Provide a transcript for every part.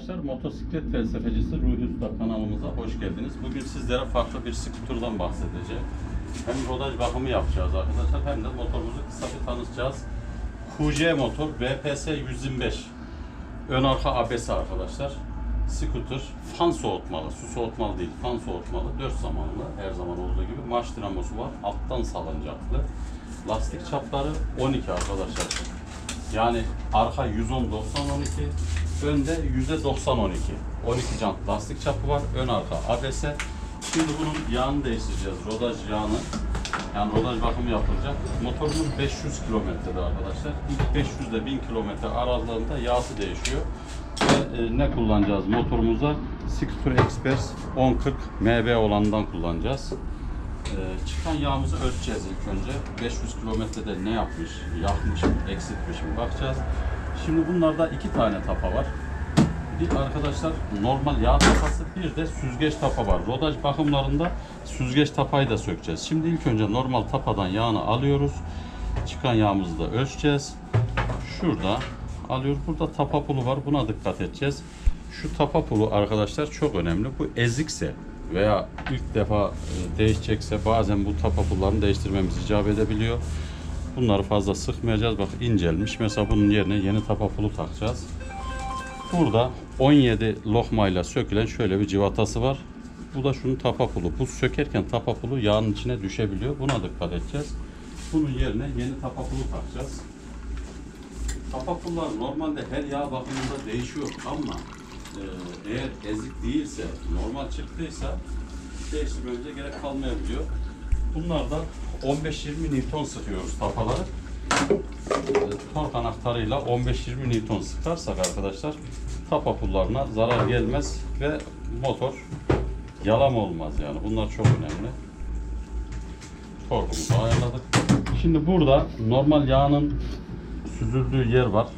arkadaşlar. Motosiklet felsefecisi Ruhi Usta kanalımıza hoş geldiniz. Bugün sizlere farklı bir skuterdan bahsedeceğim. Hem rodaj bakımı yapacağız arkadaşlar hem de motorumuzu kısa bir tanıtacağız. QC motor VPS 125. Ön arka ABS arkadaşlar. Scooter fan soğutmalı, su soğutmalı değil, fan soğutmalı, 4 zamanlı her zaman olduğu gibi marş dinamosu var, alttan salıncaklı. Lastik çapları 12 arkadaşlar. Yani arka 110 90 12, önde yüzde 90 12. 12 jant lastik çapı var, ön arka ABS. Şimdi bunun yağını değiştireceğiz, rodaj yağını. Yani rodaj bakımı yapılacak. Motorumuz 500 kilometrede arkadaşlar. İlk 500 ile 1000 kilometre aralığında yağsı değişiyor. Ve e, ne kullanacağız motorumuza? Scooter Express 1040 MB olanından kullanacağız. Ee, çıkan yağımızı ölçeceğiz ilk önce. 500 kilometrede ne yapmış, yakmış mı, eksiltmiş mi bakacağız. Şimdi bunlarda iki tane tapa var. Bir arkadaşlar normal yağ tapası, bir de süzgeç tapa var. Rodaj bakımlarında süzgeç tapayı da sökeceğiz. Şimdi ilk önce normal tapadan yağını alıyoruz. Çıkan yağımızı da ölçeceğiz. Şurada alıyoruz. Burada tapa pulu var. Buna dikkat edeceğiz. Şu tapa pulu arkadaşlar çok önemli. Bu ezikse veya ilk defa e, değişecekse bazen bu tapa pullarını değiştirmemiz icap edebiliyor. Bunları fazla sıkmayacağız. Bak incelmiş. Mesela bunun yerine yeni tapa pulu takacağız. Burada 17 lokmayla sökülen şöyle bir civatası var. Bu da şunun tapa pulu. Bu sökerken tapa pulu yağın içine düşebiliyor. Buna dikkat edeceğiz. Bunun yerine yeni tapa pulu takacağız. Tapa pullar normalde her yağ bakımında değişiyor ama eğer ezik değilse, normal çıktıysa değiştirmemize gerek kalmayabiliyor. Bunlar da 15-20 Newton sıkıyoruz tapaları. E, Tork anahtarıyla 15-20 Newton sıkarsak arkadaşlar tapa pullarına zarar gelmez ve motor yalam olmaz yani. Bunlar çok önemli. Torkumuzu ayarladık. Şimdi burada normal yağının süzüldüğü yer var.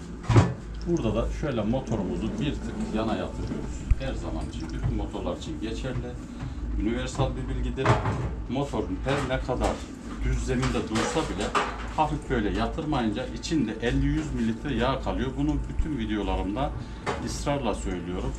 Burada da şöyle motorumuzu bir tık yana yatırıyoruz. Her zaman için, bütün motorlar için geçerli. Universal bir bilgidir. Motorun her ne kadar düz zeminde dursa bile hafif böyle yatırmayınca içinde 50-100 mililitre yağ kalıyor. Bunu bütün videolarımda ısrarla söylüyorum.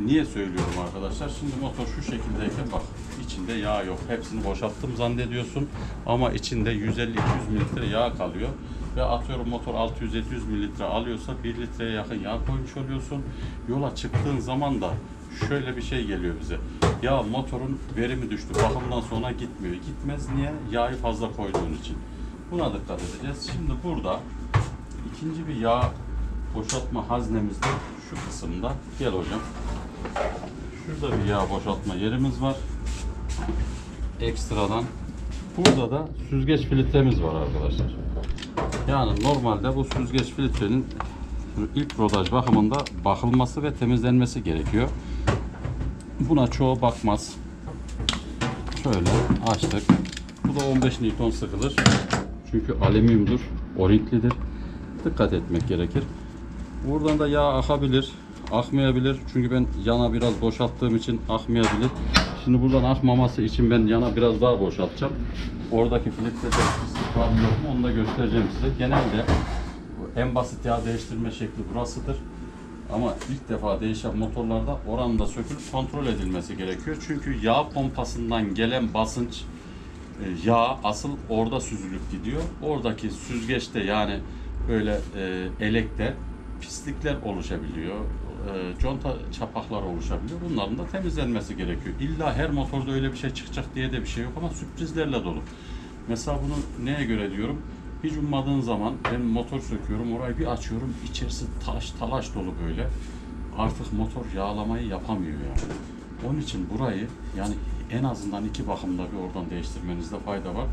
Niye söylüyorum arkadaşlar? Şimdi motor şu şekildeyken bak içinde yağ yok. Hepsini boşalttım zannediyorsun ama içinde 150-200 mililitre yağ kalıyor. Ve atıyorum motor 600-700 mililitre alıyorsa 1 litreye yakın yağ koymuş oluyorsun. Yola çıktığın zaman da şöyle bir şey geliyor bize. Ya motorun verimi düştü. Bakımdan sonra gitmiyor. Gitmez niye? Yağı fazla koyduğun için. Buna dikkat edeceğiz. Şimdi burada ikinci bir yağ boşaltma haznemizde şu kısımda. Gel hocam. Şurada bir yağ boşaltma yerimiz var. Ekstradan. Burada da süzgeç filtremiz var arkadaşlar. Yani normalde bu süzgeç filtrenin ilk rodaj bakımında bakılması ve temizlenmesi gerekiyor. Buna çoğu bakmaz. Şöyle açtık. Bu da 15 Newton sıkılır. Çünkü alüminyumdur, orinklidir. Dikkat etmek gerekir. Buradan da yağ akabilir, akmayabilir. Çünkü ben yana biraz boşalttığım için akmayabilir. Şimdi buradan akmaması için ben yana biraz daha boşaltacağım. Oradaki filtrede pislik var mı yok mu onu da göstereceğim size. Genelde en basit yağ değiştirme şekli burasıdır. Ama ilk defa değişen motorlarda oranında sökülüp kontrol edilmesi gerekiyor. Çünkü yağ pompasından gelen basınç e, yağ asıl orada süzülüp gidiyor. Oradaki süzgeçte yani böyle e, elekte pislikler oluşabiliyor. E, conta çapaklar oluşabiliyor. Bunların da temizlenmesi gerekiyor. İlla her motorda öyle bir şey çıkacak diye de bir şey yok ama sürprizlerle dolu. Mesela bunu neye göre diyorum? Hiç ummadığın zaman ben motor söküyorum, orayı bir açıyorum, içerisi taş talaş dolu böyle. Artık motor yağlamayı yapamıyor yani. Onun için burayı yani en azından iki bakımda bir oradan değiştirmenizde fayda var.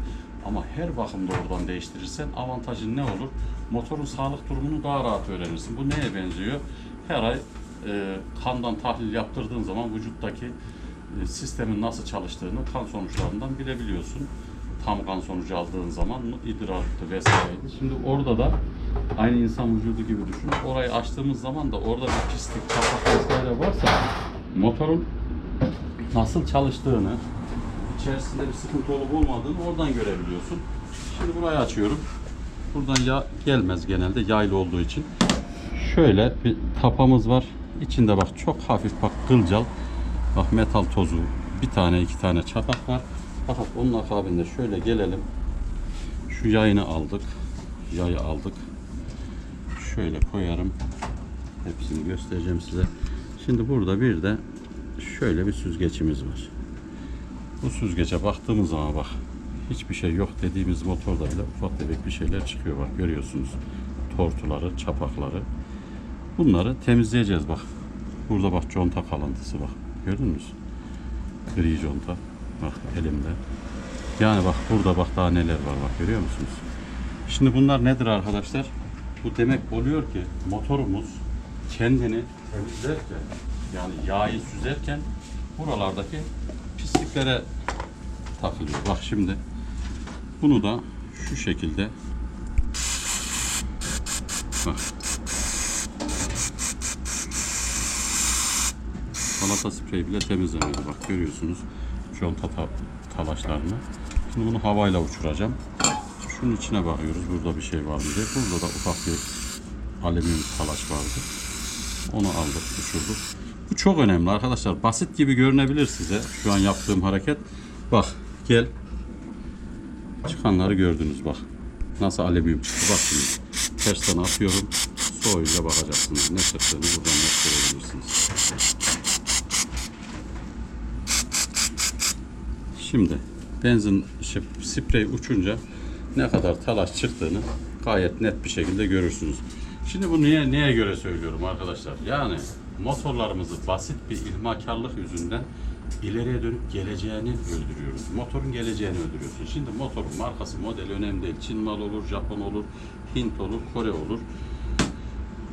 Ama her bakımda oradan değiştirirsen avantajın ne olur? Motorun sağlık durumunu daha rahat öğrenirsin. Bu neye benziyor? Her ay e, kandan tahlil yaptırdığın zaman vücuttaki e, sistemin nasıl çalıştığını kan sonuçlarından bilebiliyorsun. Tam kan sonucu aldığın zaman idrardı vesaireydi. Şimdi orada da aynı insan vücudu gibi düşün. Orayı açtığımız zaman da orada bir pislik, çapak vesaire varsa motorun nasıl çalıştığını, içerisinde bir sıkıntı olup olmadığını oradan görebiliyorsun. Şimdi burayı açıyorum. Buradan yağ gelmez genelde yaylı olduğu için. Şöyle bir tapamız var. İçinde bak çok hafif bak kılcal. Bak metal tozu. Bir tane iki tane çapak var. Fakat onun akabinde şöyle gelelim. Şu yayını aldık. Yayı aldık. Şöyle koyarım. Hepsini göstereceğim size. Şimdi burada bir de şöyle bir süzgecimiz var. Bu süzgece baktığımız zaman bak hiçbir şey yok dediğimiz motorda bile ufak tefek bir şeyler çıkıyor bak görüyorsunuz. Tortuları, çapakları. Bunları temizleyeceğiz bak. Burada bak conta kalıntısı bak. Gördün mü? Gri conta. Bak elimde. Yani bak burada bak daha neler var bak görüyor musunuz? Şimdi bunlar nedir arkadaşlar? Bu demek oluyor ki motorumuz kendini temizlerken yani yağı süzerken buralardaki pisliklere takılıyor. Bak şimdi bunu da şu şekilde bak Salata spreyi bile temizlemedi. Bak görüyorsunuz conta ta- talaşlarını. Şimdi bunu havayla uçuracağım. Şunun içine bakıyoruz. Burada bir şey var mı diye. Burada da ufak bir alüminyum talaş vardı. Onu aldık, uçurduk. Bu çok önemli arkadaşlar. Basit gibi görünebilir size şu an yaptığım hareket. Bak gel. Çıkanları gördünüz bak. Nasıl alüminyum çıktı. Bak şimdi. Tersten atıyorum. Soğuyunca bakacaksınız. Ne çıktığını buradan net görebilirsiniz. Şimdi benzin şey, sprey uçunca ne kadar talaş çıktığını gayet net bir şekilde görürsünüz. Şimdi bu niye neye göre söylüyorum arkadaşlar? Yani motorlarımızı basit bir ilmakarlık yüzünden ileriye dönüp geleceğini öldürüyoruz. Motorun geleceğini öldürüyorsun. Şimdi motorun markası, modeli önemli değil. Çin mal olur, Japon olur, Hint olur, Kore olur.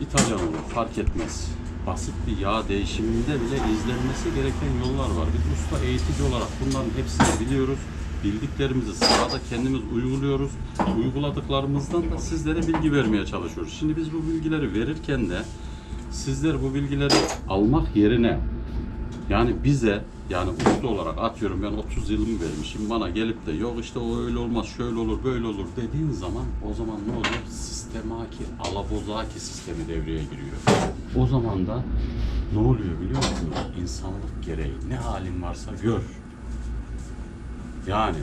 İtalyan olur fark etmez. Basit bir yağ değişiminde bile izlenmesi gereken yollar var. Biz usta eğitici olarak bunların hepsini biliyoruz. Bildiklerimizi sahada kendimiz uyguluyoruz. Uyguladıklarımızdan da sizlere bilgi vermeye çalışıyoruz. Şimdi biz bu bilgileri verirken de sizler bu bilgileri almak yerine yani bize yani usta olarak atıyorum ben 30 yılımı vermişim bana gelip de yok işte o öyle olmaz şöyle olur böyle olur dediğin zaman o zaman ne oluyor? Sistemaki, alabozaki sistemi devreye giriyor. O zaman da ne oluyor biliyor musunuz? İnsanlık gereği ne halin varsa gör. Yani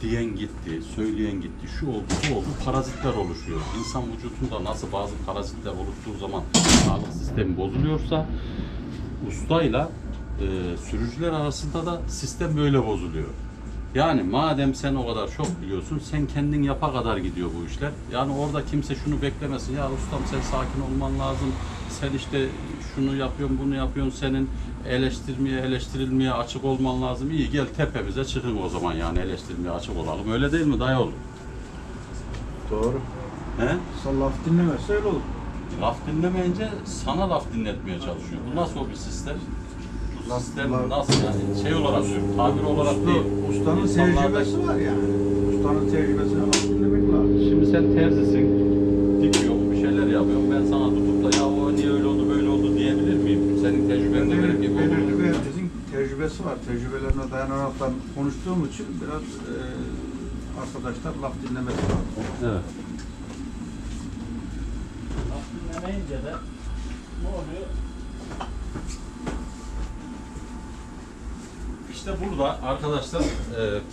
diyen gitti, söyleyen gitti, şu oldu, bu oldu, parazitler oluşuyor. İnsan vücudunda nasıl bazı parazitler oluştuğu zaman sağlık sistemi bozuluyorsa ustayla e, sürücüler arasında da sistem böyle bozuluyor. Yani madem sen o kadar çok biliyorsun, sen kendin yapa kadar gidiyor bu işler. Yani orada kimse şunu beklemesin. Ya ustam sen sakin olman lazım. Sen işte şunu yapıyorsun, bunu yapıyorsun. Senin eleştirmeye, eleştirilmeye açık olman lazım. İyi gel tepemize çıkın o zaman yani eleştirmeye açık olalım. Öyle değil mi dayı oğlum? Doğru. He? Sen laf dinlemezse öyle olur. Laf dinlemeyince sana laf dinletmeye çalışıyor. Bu nasıl bir sistem? Sistem nasıl yani? Şey olarak diyorum, tabir olarak değil. Ustanın tecrübesi var yani. Ustanın tecrübesine laf dinlemek lazım. Şimdi sen terzisin, dikiyorsun, bir şeyler yapıyorsun. Ben sana tutup da ya o niye öyle oldu, böyle oldu diyebilir miyim? Senin tecrüben de benim gibi olur. bir herkesin tecrübesi var. Tecrübelerine dayanaraktan konuştuğum için biraz e, arkadaşlar laf dinlemesi lazım. Evet. Laf dinlemeyince de ne oluyor? İşte burada arkadaşlar e,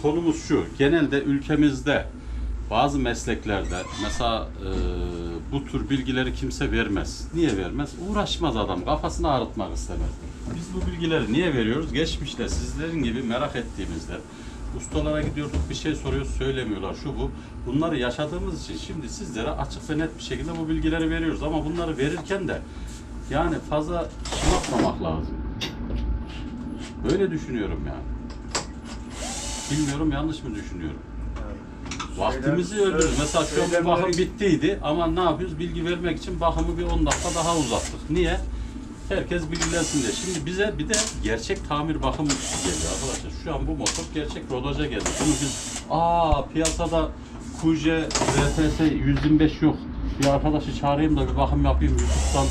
konumuz şu. Genelde ülkemizde bazı mesleklerde mesela e, bu tür bilgileri kimse vermez. Niye vermez? Uğraşmaz adam. Kafasını ağrıtmak istemez. Biz bu bilgileri niye veriyoruz? Geçmişte sizlerin gibi merak ettiğimizde ustalara gidiyorduk bir şey soruyoruz söylemiyorlar şu bu. Bunları yaşadığımız için şimdi sizlere açık ve net bir şekilde bu bilgileri veriyoruz. Ama bunları verirken de yani fazla şımartmamak lazım. Böyle düşünüyorum yani. Bilmiyorum yanlış mı düşünüyorum? Vaktimizi Söylen- öldürürüz. Mesela şu an söylemleri- bakım bittiydi ama ne yapıyoruz? Bilgi vermek için bakımı bir 10 dakika daha uzattık. Niye? Herkes bilgilensin diye. Şimdi bize bir de gerçek tamir bakım geliyor arkadaşlar. Şu an bu motor gerçek rodaja geldi. Bunu biz aa piyasada Kuje VTS 125 yok. Bir arkadaşı çağırayım da bir bakım yapayım YouTube'dan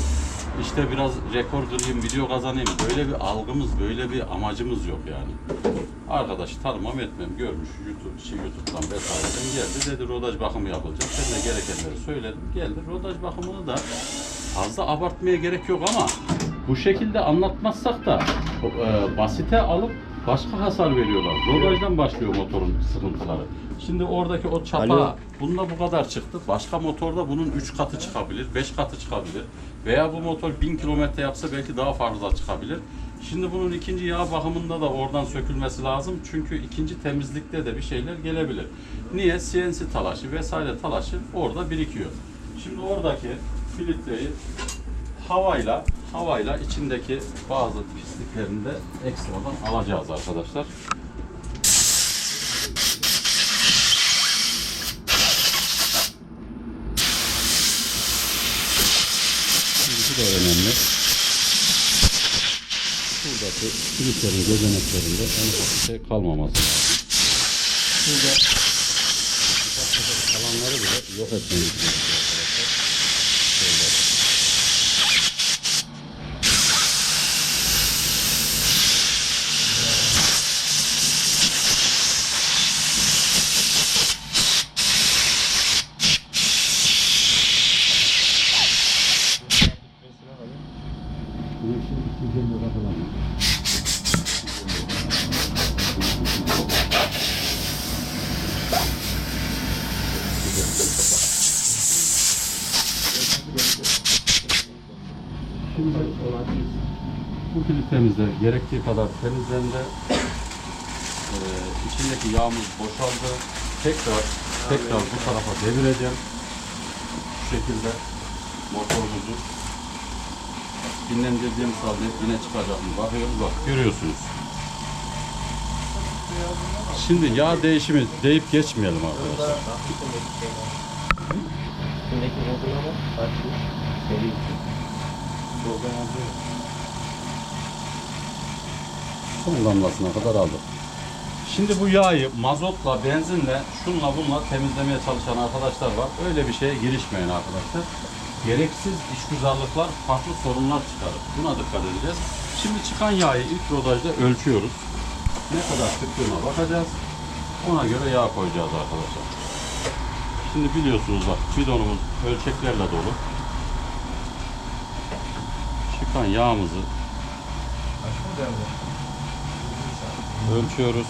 işte biraz rekor kırayım, video kazanayım. Böyle bir algımız, böyle bir amacımız yok yani. Arkadaşı tanımam etmem görmüş YouTube, şey YouTube'dan vesaireden geldi dedi rodaj bakımı yapılacak. Ben de gerekenleri söyledim. Geldi rodaj bakımını da fazla abartmaya gerek yok ama bu şekilde anlatmazsak da e, basite alıp başka hasar veriyorlar. Rodajdan başlıyor motorun sıkıntıları. Şimdi oradaki o çapa Alo. bunda bu kadar çıktı. Başka motorda bunun 3 katı çıkabilir, 5 katı çıkabilir. Veya bu motor 1000 kilometre yapsa belki daha fazla çıkabilir. Şimdi bunun ikinci yağ bakımında da oradan sökülmesi lazım. Çünkü ikinci temizlikte de bir şeyler gelebilir. Niye? CNC talaşı vesaire talaşı orada birikiyor. Şimdi oradaki filtreyi havayla havayla içindeki bazı pisliklerini de ekstradan alacağız arkadaşlar. Bu da önemli. Buradaki filtrenin gözeneklerinde en ufak şey kalmaması lazım. Burada kalanları bile yok etmemiz gerekiyor filtremizde gerektiği kadar temizlendi. Ee, içindeki yağımız boşaldı. Tekrar tekrar bu tarafa devireceğim. Bu şekilde motorumuzu dinlendirdiğimiz halde yine çıkacak mı? Bakıyoruz bak görüyorsunuz. Şimdi yağ değişimi deyip geçmeyelim arkadaşlar. Şimdiki uygulama farklı. Seri için. Son damlasına kadar aldık. Şimdi bu yağı mazotla, benzinle, şunla bununla temizlemeye çalışan arkadaşlar var. Öyle bir şeye girişmeyin arkadaşlar. Gereksiz işgüzarlıklar farklı sorunlar çıkarır. Buna dikkat edeceğiz. Şimdi çıkan yağı ilk rodajda ölçüyoruz. Ne kadar çıktığına bakacağız. Ona göre yağ koyacağız arkadaşlar. Şimdi biliyorsunuz bak bidonumuz ölçeklerle dolu. Çıkan yağımızı ölçüyoruz.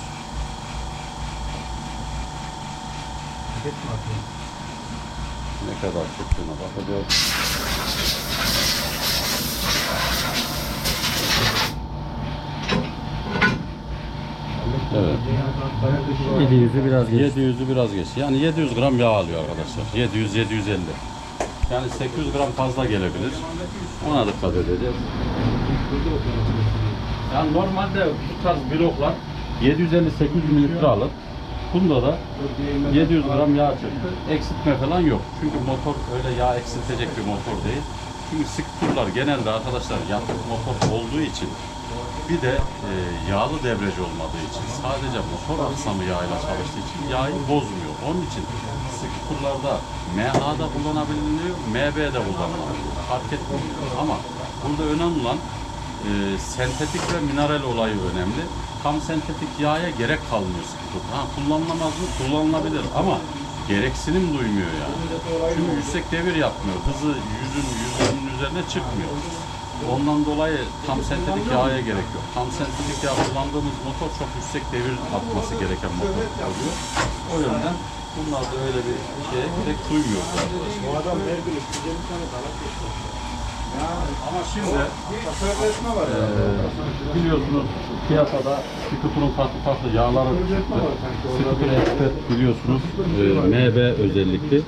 Ne kadar çıktığına bakacağız. Evet. 700'ü biraz 700'ü biraz geç. Yani 700 gram yağ alıyor arkadaşlar. 700 750. Yani 800 gram fazla gelebilir. Ona dikkat edeceğiz. Yani normalde bu tarz bloklar 750-800 mililitre alır. Bunda da 700 gram yağ çıktı. Eksiltme falan yok. Çünkü motor öyle yağ eksiltecek bir motor değil. Çünkü skuturlar genelde arkadaşlar yatık motor olduğu için bir de e, yağlı debriyaj olmadığı için sadece motor aksamı yağıyla çalıştığı için yağı bozmuyor. Onun için skuturlarda MA'da kullanabiliyor, MB'de kullanılabiliyor. Fark etmiyor. Ama burada önemli olan e, sentetik ve mineral olayı önemli. Tam sentetik yağa gerek kalmıyor skutur. Ha, kullanılamaz mı? Kullanılabilir ama gereksinim duymuyor yani. Çünkü yüksek devir yapmıyor. Hızı yüzün, yüzünün üzerine çıkmıyor. Ondan dolayı tam sentetik yağa gerek yok. Tam sentetik yağ kullandığımız motor çok yüksek devir atması gereken motor oluyor. O yönden bunlar da öyle bir şeye gerek duymuyor. Bu adam her gün 350 tane dalak geçiyor. Ama şimdi Sözleşme var. Ee, biliyorsunuz piyasada Skutur'un farklı farklı yağları çıktı. Skutur Expert biliyorsunuz e, MB özellikli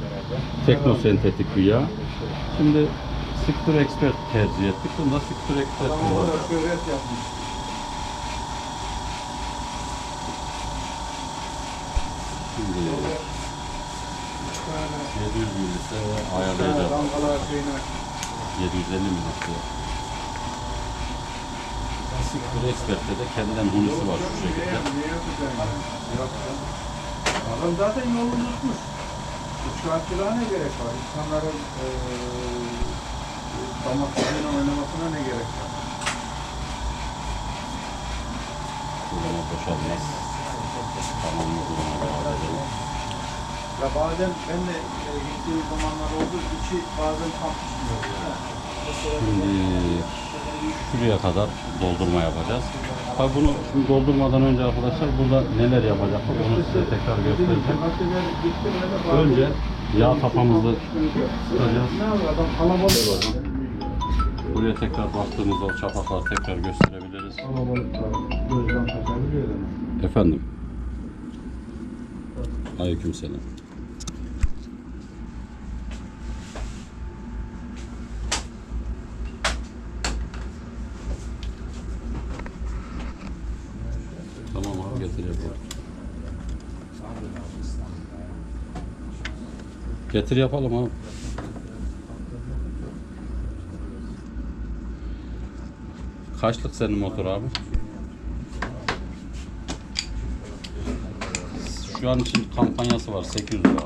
teknosentetik bir yağ. Şimdi Skutur Expert tercih ettik. Bunda kullanacağız. Şöhret yapmış. Şimdi 700 mililitre ayarlayacağız. Damgalar şeyine. 750 mililitre. Skutur Expert'te de kendinden hunisi var şu şekilde. Adam zaten yolunu tutmuş. Uçakçılığa ne gerek var? İnsanların eee damak tadıyla oynamasına ne gerek var? Kullanma boşalmaz. Tamamını kullanma devam edelim. Ya bazen ben de e, gittiğim zamanlar oldu, içi bazen tam pişmiyor. Şimdi şuraya kadar doldurma yapacağız. Tabi bunu şimdi doldurmadan önce arkadaşlar burada neler yapacaklar onu size tekrar göstereceğim. Önce yağ tapamızı kalabalık. Buraya tekrar baktığımızda o çapakları tekrar gösterebiliriz. Efendim. Aleykümselam. Tamam abi getir yapalım. Getir yapalım abi. Kaçlık senin motor abi? Şu an için kampanyası var 800 lira.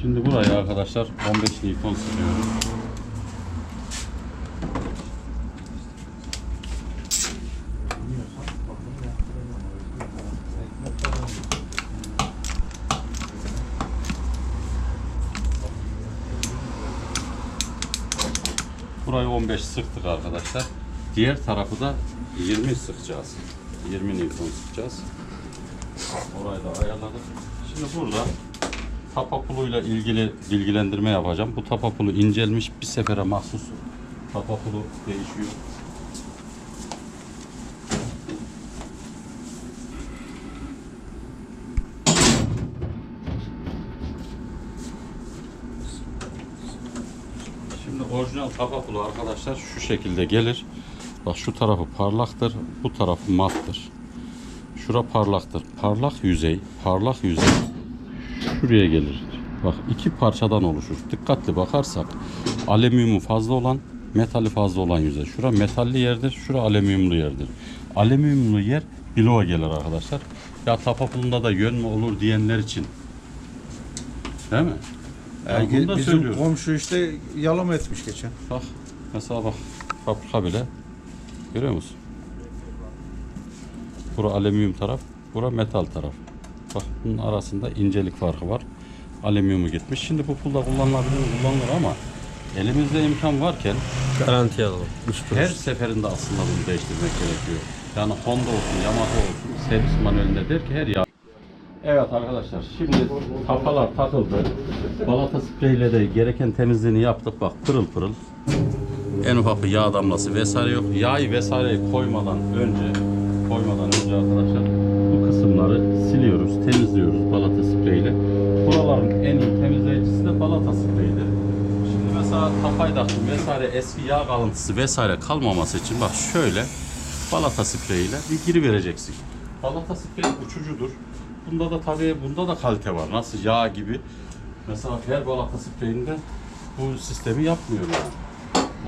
Şimdi buraya arkadaşlar 15 Nikon sürüyorum. 15 sıktık arkadaşlar. Diğer tarafı da 20 sıkacağız. 20 Newton sıkacağız. Orayı da ayarladık. Şimdi burada tapa puluyla ilgili bilgilendirme yapacağım. Bu tapa pulu incelmiş bir sefere mahsus tapa pulu değişiyor. Şimdi orijinal tapa pulu arkadaşlar şu şekilde gelir. Bak şu tarafı parlaktır, bu tarafı mattır. Şura parlaktır. Parlak yüzey, parlak yüzey şuraya gelir. Bak iki parçadan oluşur. Dikkatli bakarsak alüminyumu fazla olan, metali fazla olan yüzey. Şura metalli yerdir, şura alüminyumlu yerdir. Alüminyumlu yer bloğa gelir arkadaşlar. Ya tapa pulunda da yön mü olur diyenler için. Değil mi? Yani bunu da bizim söylüyorum. komşu işte yalım etmiş geçen. Bak mesela bak fabrika bile görüyor musun? Bura alüminyum taraf, bura metal taraf. Bak bunun arasında incelik farkı var. Alüminyumu gitmiş. Şimdi bu pulda kullanılabilir mi? kullanılır ama elimizde imkan varken Garanti alalım. Her seferinde aslında bunu değiştirmek gerekiyor. Yani Honda olsun, Yamaha olsun servis manuelinde der ki her ya. Evet arkadaşlar şimdi kafalar takıldı. Balata spreyle de gereken temizliğini yaptık. Bak pırıl pırıl. En ufak bir yağ damlası vesaire yok. Yağı vesaireyi koymadan önce koymadan önce arkadaşlar bu kısımları siliyoruz, temizliyoruz balata spreyle. Buraların en iyi temizleyicisi de balata spreyidir. Şimdi mesela tapay taktım vesaire eski yağ kalıntısı vesaire kalmaması için bak şöyle balata spreyiyle bir giri vereceksin. Balata spreyi uçucudur. Bunda da tabii bunda da kalite var. Nasıl yağ gibi. Mesela her balata spreyinde bu sistemi yapmıyor yani.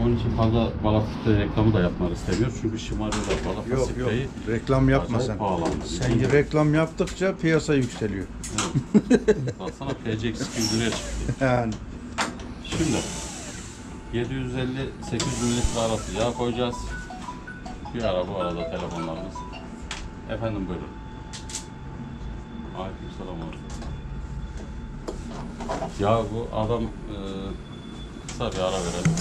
Onun için fazla balata spreyi reklamı da yapmak istemiyor. Çünkü şımarıyorlar balata Yok yok spreyi. reklam yapma acayip sen. pahalandı. Sen reklam yaptıkça piyasa yükseliyor. Baksana PCX güldüre çıktı. Yani Şimdi 750-800 mililitre arası yağ koyacağız. Bir ara bu arada telefonlarımız. Efendim buyurun. Aleykümselam abi. Ya bu adam e, kısa bir ara verelim.